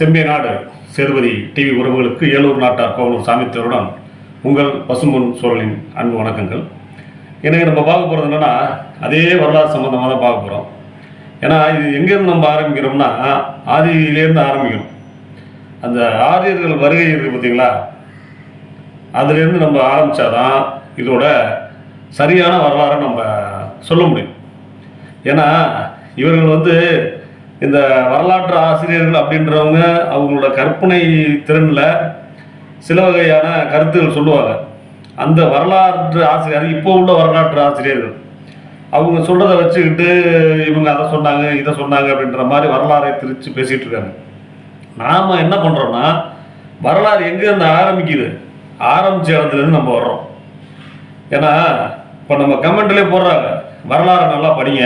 செம்பிய நாடு சேதுபதி டிவி உறவுகளுக்கு ஏலூர் நாட்டார் கோவலூர் சாமித்தருடன் உங்கள் பசும்பொன் சோழலின் அன்பு வணக்கங்கள். எனக்கு நம்ம பார்க்க போகிறது என்னென்னா அதே வரலாறு சம்மந்தமாக தான் பார்க்க போகிறோம் ஏன்னா இது எங்கேருந்து நம்ம ஆரம்பிக்கிறோம்னா ஆதியிலேருந்து ஆரம்பிக்கிறோம் அந்த ஆரியர்கள் வருகை இருக்குது பார்த்தீங்களா? அதுலேருந்து நம்ம ஆரம்பித்தாதான் இதோட சரியான வரலாறை நம்ம சொல்ல முடியும். ஏன்னா இவர்கள் வந்து இந்த வரலாற்று ஆசிரியர்கள் அப்படின்றவங்க அவங்களோட கற்பனை திறனில் சில வகையான கருத்துகள் சொல்லுவாங்க. அந்த வரலாற்று ஆசிரியர் இப்போ உள்ள வரலாற்று ஆசிரியர்கள். அவங்க சொல்கிறத வச்சுக்கிட்டு இவங்க அதை சொன்னாங்க இதை சொன்னாங்க அப்படின்ற மாதிரி வரலாறை திரித்து பேசிகிட்டு இருக்காங்க. நாம் என்ன பண்ணுறோன்னா வரலாறு எங்கேருந்து ஆரம்பிக்குது? ஆரம்பிச்ச இடத்துலேருந்து நம்ம வர்றோம். ஏன்னா இப்போ நம்ம கமெண்ட்லேயே போடுறாங்க வரலாறை நல்லா படிங்க.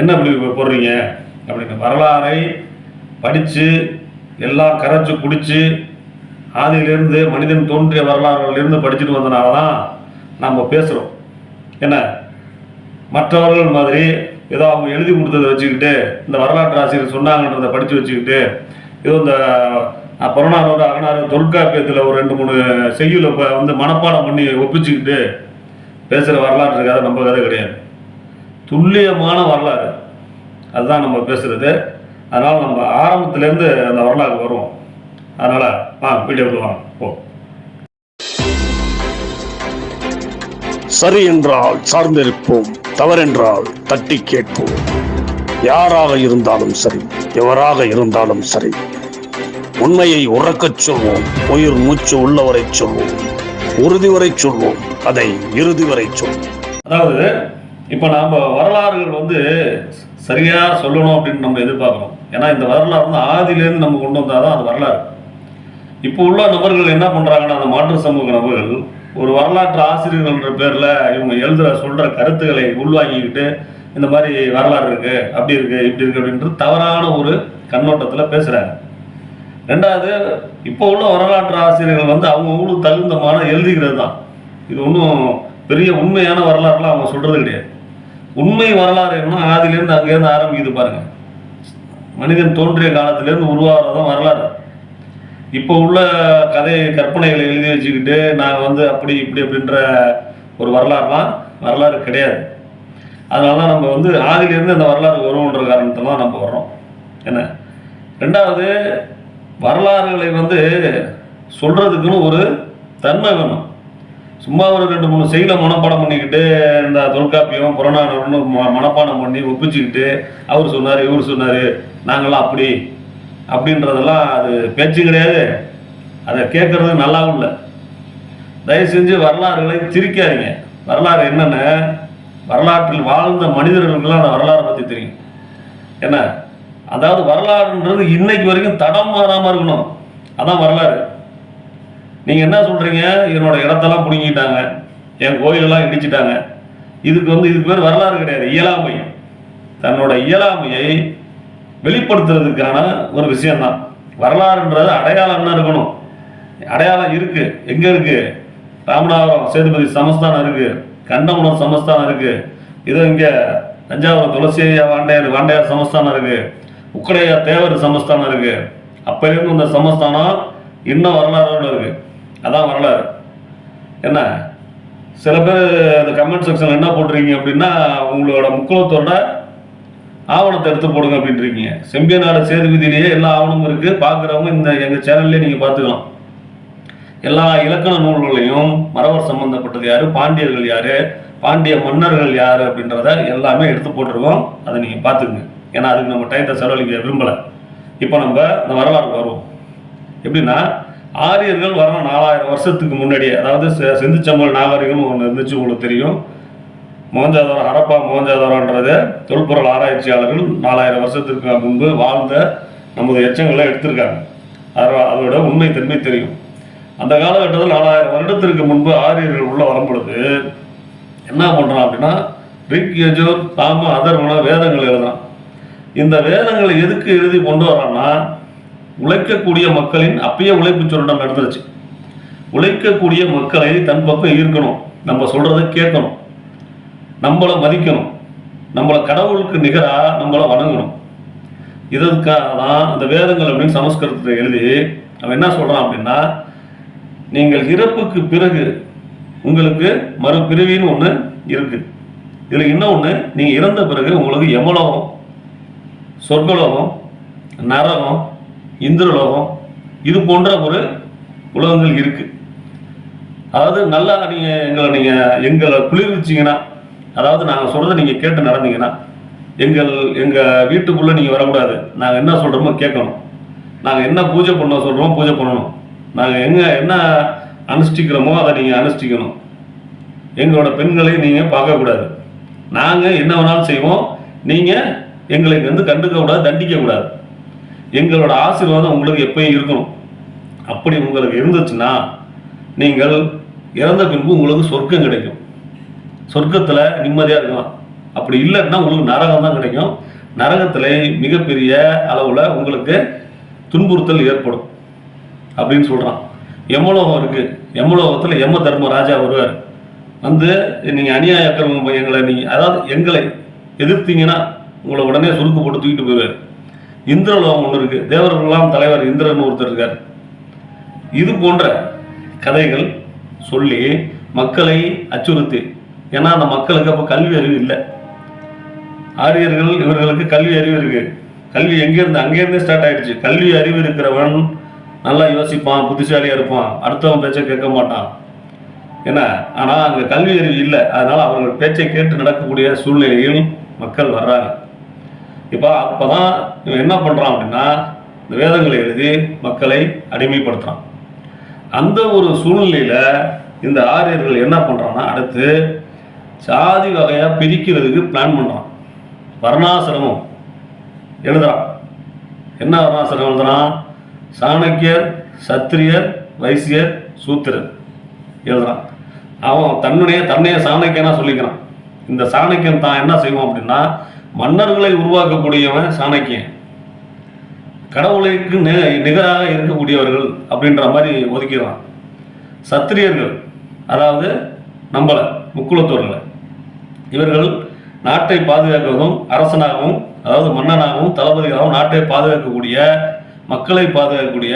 என்ன இப்படி போடுறீங்க? அப்படின்னு வரலாறை படித்து எல்லாம் கரைச்சி குடித்து ஆதியிலேருந்து மனிதன் தோன்றிய வரலாறுகளிலிருந்து படிச்சுட்டு வந்தனால தான் நம்ம பேசுகிறோம் என்ன? மற்றவர்கள் மாதிரி ஏதோ அவங்க எழுதி கொடுத்ததை வச்சுக்கிட்டு இந்த வரலாற்று ஆசிரியர் சொன்னாங்கன்றதை படித்து வச்சுக்கிட்டு ஏதோ இந்த புறநானூறு அகநாறு தொல்காப்பியத்தில் ஒரு ரெண்டு மூணு செய்யுளை இப்போ வந்து மனப்பாடம் பண்ணி ஒப்பிச்சுக்கிட்டு பேசுகிற வரலாற்று கதை நம்ம கதை கிடையாது. துல்லியமான வரலாறு. அதுதான் நம்ம பேசுகிறது அதனால் நம்ம ஆரம்பத்துலேருந்து அந்த வரலாறு வருவோம் அதனால் ஆ வீடியோக்கு வாங்க. போ. சரி என்றால் சார்ந்திருப்போம். தவறென்றால் தட்டி கேட்போம். யாராக இருந்தாலும் சரி எவராக இருந்தாலும் சரி உண்மையை உறக்கச் சொல்வோம். உயிர் மூச்சு உள்ளவரை சொல்வோம். உறுதி வரை சொல்வோம். அதை இறுதி வரை சொல்வோம். அதாவது இப்போ நாம் வரலாறுகள் வந்து சரியாக சொல்லணும் அப்படின்னு நம்ம எதிர்பார்க்குறோம். ஏன்னா இந்த வரலாறு வந்து ஆதியிலேருந்து நம்ம கொண்டு வந்தால் தான் அது வரலாறு. இப்போ உள்ள நபர்கள் என்ன பண்ணுறாங்கன்னா அந்த மாற்று சமூக நபர்கள் ஒரு வரலாற்று ஆசிரியர்கள்ன்ற பேரில் இவங்க எழுதுகிற சொல்கிற கருத்துக்களை உள்வாங்கிக்கிட்டு இந்த மாதிரி வரலாறு இருக்குது அப்படி இருக்குது இப்படி இருக்குது அப்படின்றது தவறான ஒரு கண்ணோட்டத்தில் பேசுகிறாங்க ரெண்டாவது இப்போ உள்ள வரலாற்று ஆசிரியர்கள் வந்து அவங்க ஊருக்கு தகுந்தமான எழுதிக்கிறது தான். இது ஒன்றும் பெரிய உண்மையான வரலாறுலாம் அவங்க சொல்கிறது கிடையாது. உண்மை வரலாறு என்ன ஆதியிலேருந்து அங்கேருந்து ஆரம்பிக்குது பாருங்க. மனிதன் தோன்றிய காலத்திலேருந்து உருவாகிறதும் வரலாறு. இப்போ உள்ள கதை கற்பனைகளை எழுதி வச்சுக்கிட்டு நாங்கள் வந்து அப்படி இப்படி அப்படின்ற ஒரு வரலாறுலாம் வரலாறு கிடையாது. அதனால தான் நம்ம வந்து ஆதியிலேருந்து அந்த வரலாறு வருவோன்ற காரணத்தில் தான் நம்ம வர்றோம். என்ன? ரெண்டாவது வரலாறுகளை வந்து சொல்கிறதுக்குன்னு ஒரு தன்மை வேணும். சும்மா ஒரு ரெண்டு மூணு செய்தியை மனப்பாடம் பண்ணிக்கிட்டு இந்த தொல்காப்பியம் புறநானூறுன்னு ம- மனப்பாடம் பண்ணி ஒப்பிச்சுக்கிட்டு அவர் சொன்னார் இவர் சொன்னார் நாங்களாம் அப்படி அப்படின்றதெல்லாம் அது பேச்சு கிடையாது. அதை கேட்குறது நல்லாவும் இல்லை. தயவு செஞ்சு வரலாறுகளை திரிக்காதீங்க வரலாறு என்னென்ன வரலாற்றில் வாழ்ந்த மனிதர்களுக்கெல்லாம் அந்த வரலாறை பற்றி தெரியும். என்ன? அதாவது வரலாறுன்றது இன்னைக்கு வரைக்கும் தடம் மாறாமல் இருக்கணும். அதான் வரலாறு. நீங்கள் என்ன சொல்கிறீங்க என்னோட இடத்தெல்லாம் பிடுங்கிட்டாங்க. என் கோயிலெல்லாம் இடிச்சிட்டாங்க. இதுக்கு வந்து இதுக்கு பேர் வரலாறு கிடையாது. இயலாமை. தன்னோட இயலாமையை வெளிப்படுத்துறதுக்கான ஒரு விஷயம்தான். வரலாறுன்றது அடையாளம்னா இருக்கணும்? அடையாளம் இருக்கு. எங்க இருக்கு? ராமநாதபுரம் சேதுபதி சமஸ்தானம் இருக்கு. கண்டமனம் சமஸ்தானம் இருக்கு. இது இங்க தஞ்சாவூர் துளசி வாண்டையார் வாண்டையார் சமஸ்தானம் இருக்கு. உக்கடையா தேவர் சமஸ்தானம் இருக்கு. அப்பயிலிருந்து இந்த சமஸ்தானம் இன்னும் வரலாறோட இருக்கு. அதான் வரலாறு. என்ன? சில பேர் அந்த கமெண்ட் செக்ஷன் என்ன போட்டிருக்கீங்க அப்படின்னா உங்களோட முக்குளத்தோட ஆவணத்தை எடுத்து போடுங்க அப்படின்றீங்க சேது விதிலேயே எல்லா ஆவணமும் இருக்குது பார்க்குறவங்க இந்த எங்கள் சேனல்லே நீங்கள் பார்த்துக்கலாம். எல்லா இலக்கண நூல்களையும் மரவர் சம்பந்தப்பட்டது யார்? பாண்டியர்கள் யார்? பாண்டிய மன்னர்கள் யார்? அப்படின்றத எல்லாமே எடுத்து போட்டிருக்கோம். அதை நீங்கள் பார்த்துக்குங்க. ஏன்னா அதுக்கு நம்ம டயத்தை செலவழிக்க விரும்பலை. இப்போ நம்ம இந்த வரலாறு வருவோம் எப்படின்னா ஆரியர்கள் வர நாலாயிரம் வருஷத்துக்கு முன்னாடியே. அதாவது செ- செந்துச்சம்பல் நாகரிகம் ஒன்று இருந்துச்சு உங்களுக்கு தெரியும். மோஞ்சாதாரம் ஹரப்பா மோஞ்சாதாரன்றது தொல்பொருள் ஆராய்ச்சியாளர்கள் நாலாயிரம் வருஷத்துக்கு முன்பு வாழ்ந்த நமது எச்சங்களை எடுத்திருக்காங்க. அதோட உண்மை தன்மை தெரியும். அந்த காலகட்டத்தில் நாலாயிரம் வருடத்திற்கு முன்பு ஆரியர்கள் உள்ளே வரும்பொழுது என்ன பண்ணுறான் அப்படின்னா ரிக் யஜூர் தாம அதர்வன வேதங்கள் எழுதுறான். இந்த வேதங்களை எதுக்கு எழுதி கொண்டு வரான்னா உழைக்கக்கூடிய மக்களின் அப்பயே உழைப்பு சுரண்டம் நடந்துருச்சு உழைக்கக்கூடிய மக்களை தன் பக்கம் ஈர்க்கணும். நம்ம சொல்றதை கேட்கணும். நம்மளை மதிக்கணும். நம்மளை கடவுளுக்கு நிகராக நம்மளை வணங்கணும். இதற்காக தான் அந்த வேதங்கள் அப்படின்னு சமஸ்கிருதத்தை எழுதி அவன் என்ன சொல்றான் அப்படின்னா நீங்கள் இறப்புக்கு பிறகு உங்களுக்கு மறுபிறவின்னு ஒன்று இருக்கு. இதில் இன்னொன்று நீங்கள் இறந்த பிறகு உங்களுக்கு எமலோகம் சொர்க்கலோகம் நரகம் இந்திரலோகம் இது போன்ற ஒரு உலகங்கள் இருக்கு. அதாவது நல்லா நீங்கள் எங்களை நீங்கள் எங்களை குளிர்விச்சிங்கன்னா அதாவது நாங்கள் சொல்கிறத நீங்கள் கேட்டு நடந்தீங்கன்னா எங்கள் எங்கள் வீட்டுக்குள்ளே நீங்கள் வரக்கூடாது. நாங்கள் என்ன சொல்கிறோமோ கேட்கணும். நாங்கள் என்ன பூஜை பண்ண சொல்கிறோமோ பூஜை பண்ணணும். நாங்கள் எங்கே என்ன அனுஷ்டிக்கிறோமோ அதை நீங்கள் அனுஷ்டிக்கணும். எங்களோட பெண்களை நீங்கள் பார்க்கக்கூடாது. நாங்கள் என்ன வேணாலும் செய்வோம். நீங்கள் எங்களுக்கு வந்து கண்டுக்க கூடாது தண்டிக்க கூடாது எங்களோட ஆசீர்வாதம் உங்களுக்கு எப்பயும் இருக்கணும். அப்படி உங்களுக்கு இருந்துச்சுன்னா நீங்கள் இறந்த பின்பு உங்களுக்கு சொர்க்கம் கிடைக்கும். சொர்க்கத்தில் நிம்மதியாக இருக்கலாம். அப்படி இல்லைன்னா உங்களுக்கு நரகம் தான் கிடைக்கும். நரகத்தில் மிகப்பெரிய அளவில் உங்களுக்கு துன்புறுத்தல் ஏற்படும். அப்படின்னு சொல்கிறான் எம்மலோகம் இருக்குது எம்மலோகத்தில் எம்ம தர்ம ராஜா வருவார். வந்து நீங்கள் அநியாயக்கிறவங்க எங்களை நீங்கள் அதாவது எங்களை எதிர்த்தீங்கன்னா உங்களை உடனே சுருக்கு போட்டு தூக்கிட்டு போயிடுவார் இந்திரலோகம் ஒன்று இருக்கு. தேவர்கள்லாம் தலைவர் இந்திரன் ஒருத்தர் இருக்கார். இது போன்ற கதைகள் சொல்லி மக்களை அச்சுறுத்தி. ஏன்னா அந்த மக்களுக்கு அப்போ கல்வி அறிவு இல்லை. ஆரியர்கள் இவர்களுக்கு கல்வி அறிவு இருக்கு. கல்வி எங்கேருந்து அங்கேருந்தே ஸ்டார்ட் ஆயிடுச்சு. கல்வி அறிவு இருக்கிறவன் நல்லா யோசிப்பான் புத்திசாலியாக இருப்பான். அடுத்தவன் பேச்சை கேட்க மாட்டான். என்ன ஆனால் அங்கே கல்வி அறிவு இல்லை. அதனால் அவர்கள் பேச்சை கேட்டு நடக்கக்கூடிய சூழ்நிலையில் மக்கள் வர்றாங்க. இப்போ அப்போ தான் இவன் என்ன பண்ணுறான் அப்படின்னா இந்த வேதங்களை எழுதி மக்களை அடிமைப்படுத்துகிறான் அந்த ஒரு சூழ்நிலையில் இந்த ஆரியர்கள் என்ன பண்ணுறான்னா அடுத்து சாதி வகையாக பிரிக்கிறதுக்கு பிளான் பண்ணுறான் வர்ணாசிரமம் எழுதுறான். என்ன வர்ணாசிரமம் எழுதுறான்? சாணக்கியர் சத்திரியர் வைசியர் சூத்திரர் எழுதுறான். அவன் தன்னுடைய தன்னைய சாணக்கியனாக சொல்லிக்கிறான். இந்த சாணக்கியன் தான் என்ன செய்வோம் அப்படின்னா மன்னர்களை உருவாக்கக்கூடியவன் சாணக்கியன். கடவுளுக்கு நிகராக இருக்கக்கூடியவர்கள் அப்படின்ற மாதிரி ஒதுக்கிடுறான் சத்திரியர்கள் அதாவது நம்மளை முக்குலத்தோர்களை. இவர்கள் நாட்டை பாதுகாக்கிறதும் அரசனாகவும் அதாவது மன்னனாகவும் தளபதியாகவும் நாட்டை பாதுகாக்கக்கூடிய மக்களை பாதுகாக்கக்கூடிய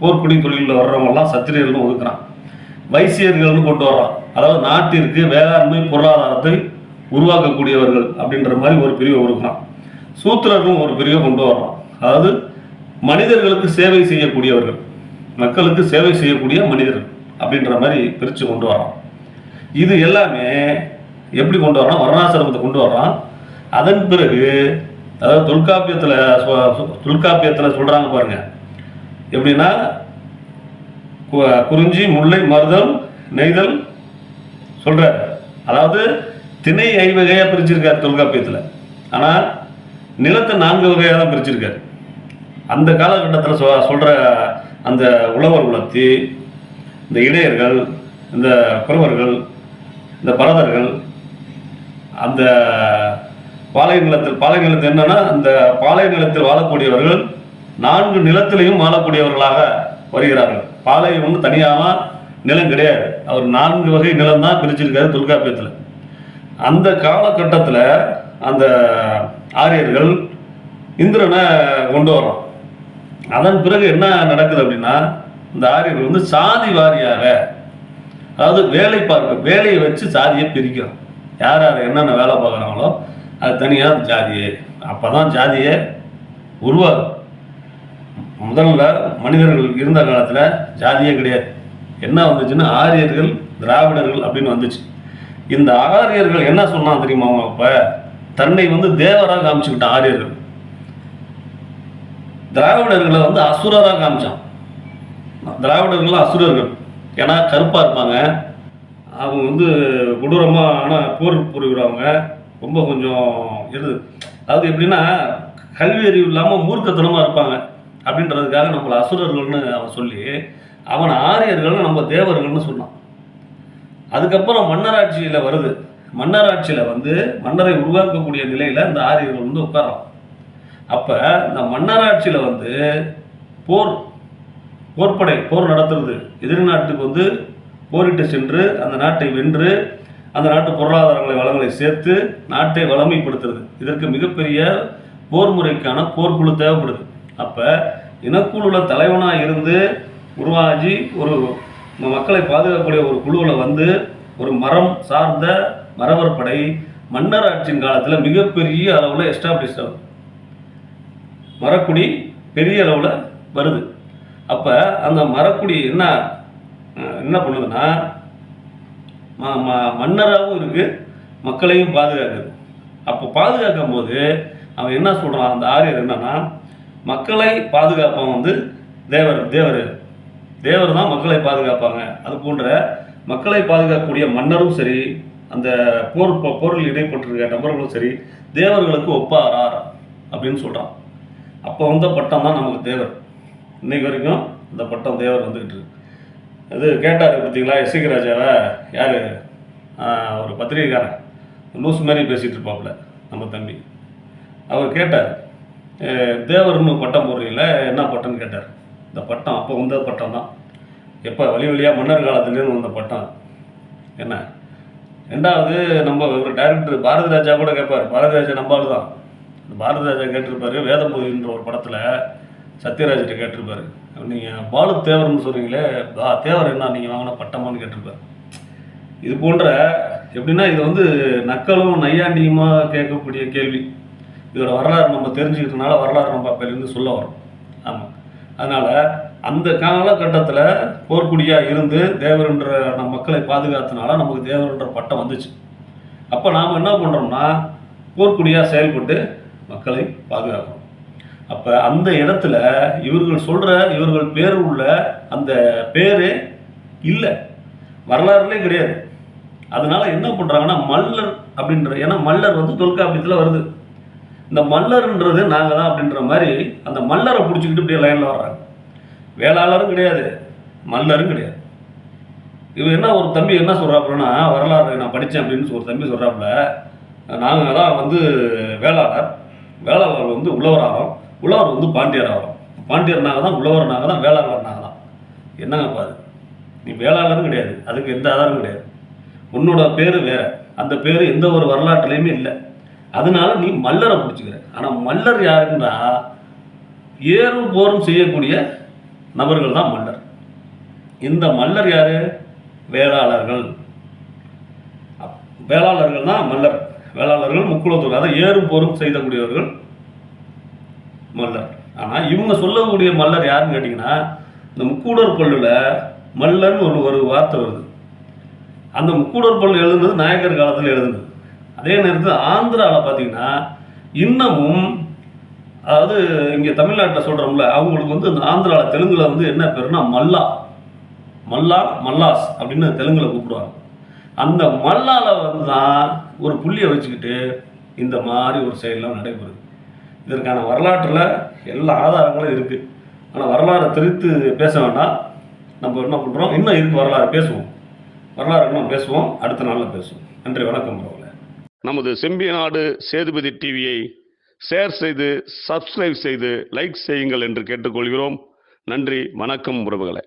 போர்க்குடி தொழிலில் வர்றவங்கெல்லாம் சத்திரியர்கள்னு ஒதுக்குறான். வைசியர்கள்னு கொண்டு வர்றான். அதாவது நாட்டிற்கு வேளாண்மை பொருளாதாரத்தை உருவாக்கக்கூடியவர்கள் அப்படின்ற மாதிரி ஒரு பிரிவை கொடுக்குறான் சூத்திரர்களும் ஒரு பிரிவை கொண்டு வர்றான். அதாவது மனிதர்களுக்கு சேவை செய்யக்கூடியவர்கள் மக்களுக்கு சேவை செய்யக்கூடிய மனிதர்கள் அப்படின்ற மாதிரி பிரித்து கொண்டு வர்றான். இது எல்லாமே எப்படி கொண்டு வர்றான் வர்ணாசிரமத்தை கொண்டு வர்றான். அதன் பிறகு அதாவது தொல்காப்பியத்தில் தொல்காப்பியத்தில் சொல்கிறாங்க பாருங்க. எப்படின்னா கு- குறிஞ்சி முல்லை மருதம் நெய்தல் சொல்கிறார் அதாவது திணை ஐவகையாக பிரிச்சிருக்கார் தொல்காப்பியத்தில். ஆனால் நிலத்தை நான்கு வகையாக தான் பிரிச்சிருக்கார். அந்த காலகட்டத்தில் சொ சொல்கிற அந்த உழவர் குலத்தி இந்த இடையர்கள் இந்த குறவர்கள் இந்த பரதர்கள் அந்த பாலை நிலத்தில் பாலை நிலத்தில் என்னன்னா அந்த பாலை நிலத்தில் வாழக்கூடியவர்கள் நான்கு நிலத்திலையும் வாழக்கூடியவர்களாக வருகிறார்கள். பாலை ஒன்று தனியாக நிலம் கிடையாது. அவர் நான்கு வகை நிலம் தான் பிரிச்சிருக்காரு தொல்காப்பியத்தில். அந்த காலகட்டத்தில் அந்த ஆரியர்கள் இந்திரனை கொண்டு வரோம் அதன் பிறகு என்ன நடக்குது அப்படின்னா இந்த ஆரியர்கள் வந்து சாதி வாரியாக அதாவது வேலை பார்க்க வேலையை வச்சு சாதியை பிரிக்கிறோம் யார் யார் என்னென்ன வேலை பார்க்குறாங்களோ அது தனியாக ஜாதியே அப்போ தான் ஜாதியே உருவாகும் முதல்ல மனிதர்கள் இருந்த காலத்தில் ஜாதியே கிடையாது. என்ன வந்துச்சுன்னா ஆரியர்கள் திராவிடர்கள் அப்படின்னு வந்துச்சு. இந்த ஆரியர்கள் என்ன சொன்னான் தெரியுமா அவங்க அப்போ? தன்னை வந்து தேவராக காமிச்சுக்கிட்ட ஆரியர்கள். திராவிடர்களை வந்து அசுரராக காமிச்சான். திராவிடர்கள் அசுரர்கள். ஏன்னா கருப்பாக இருப்பாங்க. அவங்க வந்து கொடூரமாக ஆனால் போர் புரிகிறவங்க. ரொம்ப கொஞ்சம் இது. அது எப்படின்னா கல்வி அறிவு இல்லாமல் மூர்க்கத்தனமாக இருப்பாங்க. அப்படின்றதுக்காக நம்மளை அசுரர்கள்னு அவன் சொல்லி அவன் ஆரியர்கள்னு நம்ம தேவர்கள்னு சொன்னான். அதுக்கப்புறம் மன்னராட்சியில் வருது. மன்னராட்சியில் வந்து மன்னரை உருவாக்கக்கூடிய நிலையில் இந்த ஆரியர்கள் வந்து உட்கார்றான் அப்போ இந்த மன்னராட்சியில் வந்து போர் போர்ப்படை போர் நடத்துறது. எதிரி நாட்டுக்கு வந்து போரிட்டு சென்று அந்த நாட்டை வென்று அந்த நாட்டு பொருளாதாரங்களை வளங்களை சேர்த்து நாட்டை வளமைப்படுத்துறது. இதற்கு மிகப்பெரிய போர் முறைக்கான போர்க்குழு தேவைப்படுது. அப்போ இனக்குழுவில் தலைவனாக இருந்து உருவாகி ஒரு மக்களை பாதுகாக்கக்கூடிய ஒரு குழுவில் வந்து ஒரு மரம் சார்ந்த மரவர் படை மன்னர் ஆட்சியின் காலத்தில் மிகப்பெரிய அளவில் எஸ்டாப்ளிஷ் ஆகுது. மரக்குடி பெரிய அளவில் வருது. அப்போ அந்த மரக்குடி என்ன என்ன பண்ணுதுன்னா ம ம- மன்னராகவும் இருக்குது மக்களையும் பாதுகாக்குது. அப்போ பாதுகாக்கும் போது அவன் என்ன சொல்கிறான் அந்த ஆரியர் என்னன்னா மக்களை பாதுகாப்பான் வந்து தேவர் தேவர். தேவர் தான் மக்களை பாதுகாப்பாங்க. அது போன்ற மக்களை பாதுகாக்கக்கூடிய மன்னரும் சரி அந்த போர் போரில் இடைப்பட்டிருக்க நபர்களும் சரி தேவர்களுக்கு ஒப்பாரார் அப்படின்னு சொல்கிறான் அப்போ வந்த பட்டம் தான் நமக்கு தேவர். இன்னைக்கு வரைக்கும் இந்த பட்டம் தேவர் வந்துக்கிட்டு இருக்கு. இது கேட்டார் பார்த்தீங்களா எஸ்சிக ராஜாவை? யார்? ஒரு பத்திரிகைக்காரன். லூஸ் மாதிரி பேசிகிட்டு இருப்பாப்புல நம்ம தம்பி. அவர் கேட்டார் தேவர்னு பட்டம் போடுறீங்கள? என்ன பட்டம்னு கேட்டார். இந்த பட்டம் அப்போ வந்த பட்டம் தான் எப்போ வழி வழியாக மன்னர் காலத்துலேருந்து வந்த பட்டம் என்ன? ரெண்டாவது நம்ம ஒரு டைரக்டர் பாரதி ராஜா கூட கேட்பார். பாரதி ராஜா நம்பால் தான் பாரதி ராஜா கேட்டிருப்பார் வேதம்பூதின்ற ஒரு படத்தில் சத்யராஜ்கிட்ட கேட்டிருப்பார். நீங்கள் பாலு தேவர்னு சொல்கிறீங்களே பா தேவர் என்ன நீங்கள் வாங்கின பட்டமான்னு கேட்டிருப்பார். இது போன்ற எப்படின்னா இது வந்து நக்கலும் நையாண்டியுமாக கேட்கக்கூடிய கேள்வி. இதோட வரலாறு நம்ம தெரிஞ்சுக்கிட்டனால வரலாறு நம்ம அப்போலேருந்து சொல்ல வரோம் ஆமாம் அதனால் அந்த காலகட்டத்தில் போர்க்குடியாக இருந்து தேவர்ன்ற நம்ம மக்களை பாதுகாத்தனால நமக்கு தேவருன்ற பட்டம் வந்துச்சு. அப்போ நாம் என்ன பண்ணுறோம்னா போர்க்குடியாக செயல்பட்டு மக்களை பாதுகாக்கிறோம் அப்போ அந்த இடத்துல இவர்கள் சொல்கிற இவர்கள் பேர் உள்ள அந்த பேர் இல்லை. வரலாறுலே கிடையாது. அதனால் என்ன பண்ணுறாங்கன்னா மல்லர் அப்படின்ற ஏன்னா மல்லர் வந்து தொல்காப்பியத்தில் வருது. இந்த மல்லர்ன்றது நாங்கள் தான் அப்படின்ற மாதிரி அந்த மல்லரை பிடிச்சிக்கிட்டு இப்படியே லைனில் வர்றாங்க. வேளாளரும் கிடையாது மல்லரும் கிடையாது. இவர் என்ன ஒரு தம்பி என்ன சொல்கிறாப்புலன்னா வரலாறு நான் படித்தேன் அப்படின்னு ஒரு தம்பி சொல்கிறாப்புல நாங்கள் தான் வந்து வேளாளர். வேளாளர் வந்து உழவர் ஆகிறோம் உழவர் வந்து பாண்டியர் ஆகிறோம். பாண்டியர் நாங்கள் தான் உழவர் நாங்கள் தான் வேளாளர் நாங்கள் தான். என்னங்கப்பா அது? நீ வேளாளரும் கிடையாது அதுக்கு எந்த ஆதாரமும் கிடையாது. உன்னோட பேர் வேறு. அந்த பேர் எந்த ஒரு வரலாற்றுலேயுமே இல்லை. அதனால நீ மல்லரை பிடிச்சிக்கிற. ஆனால் மல்லர் யாருன்னா ஏறும் போரும் செய்யக்கூடிய நபர்கள் தான் மல்லர். இந்த மல்லர் யாரு? வேளாளர்கள். அப்- வேளாளர்கள் தான் மல்லர். வேளாளர்கள் முக்குளத்தூர் அதை ஏறும் போரும் செய்தக்கூடியவர்கள் மல்லர். ஆனால் இவங்க சொல்லக்கூடிய மல்லர் யாருன்னு கேட்டிங்கன்னா இந்த முக்கூடர் பல்லுல மல்லர்னு ஒரு ஒரு வார்த்தை வருது. அந்த முக்கூடர் பல்லு எழுதுனது நாயக்கர் காலத்தில் எழுதுனது. அதே நேரத்தில் ஆந்திராவில் பார்த்தீங்கன்னா இன்னமும் அதாவது இங்கே தமிழ்நாட்டில் சொல்கிறோம்ல அவங்களுக்கு வந்து இந்த ஆந்திராவில் தெலுங்கில் வந்து என்ன பேருன்னா மல்லா. மல்லா மல்லாஸ் அப்படின்னு தெலுங்கில் கூப்பிடுவாங்க. அந்த மல்லால வந்து தான் ஒரு புள்ளியை வச்சுக்கிட்டு இந்த மாதிரி ஒரு செயலெலாம் நடைபெறுது. இதற்கான வரலாற்றில் எல்லா ஆதாரங்களும் இருக்குது ஆனால் வரலாறை திரித்து பேச வேண்டாம். நம்ம என்ன பண்ணுறோம் இன்னும் இருக்கு வரலாறு பேசுவோம். வரலாறு இன்னும் பேசுவோம். அடுத்த நாளில் பேசுவோம். நன்றி வணக்கம் நமது நமது செம்பியநாடு சேதுபதி டிவியை ஷேர் செய்து சப்ஸ்கிரைப் செய்து லைக் செய்யுங்கள் என்று கேட்டுக்கொள்கிறோம். நன்றி வணக்கம் உறவுகளை.